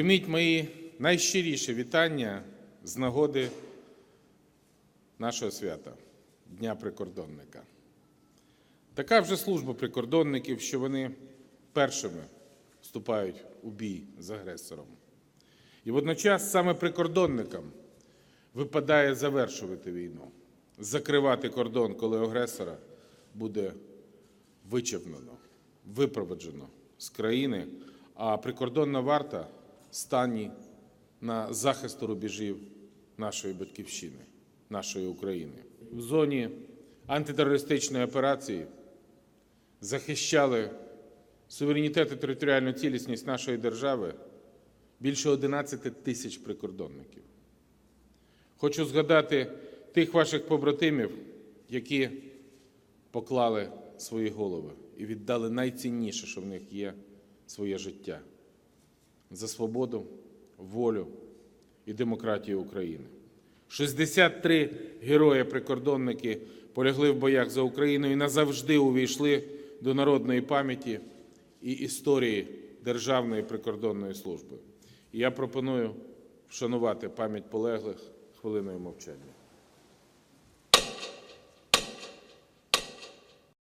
Прийміть мої найщиріші вітання з нагоди нашого свята Дня прикордонника. Така вже служба прикордонників, що вони першими вступають у бій з агресором. І водночас саме прикордонникам випадає завершувати війну, закривати кордон, коли агресора буде вичерпнено, випроводжено з країни, а прикордонна варта стані на захист рубежів нашої батьківщини, нашої України. В зоні антитерористичної операції захищали суверенітет і територіальну цілісність нашої держави більше 11 тисяч прикордонників. Хочу згадати тих ваших побратимів, які поклали свої голови і віддали найцінніше, що в них є своє життя за свободу, волю і демократію України. 63 герої-прикордонники полягли в боях за Україну і назавжди увійшли до народної пам'яті і історії Державної прикордонної служби. І я пропоную вшанувати пам'ять полеглих хвилиною мовчання.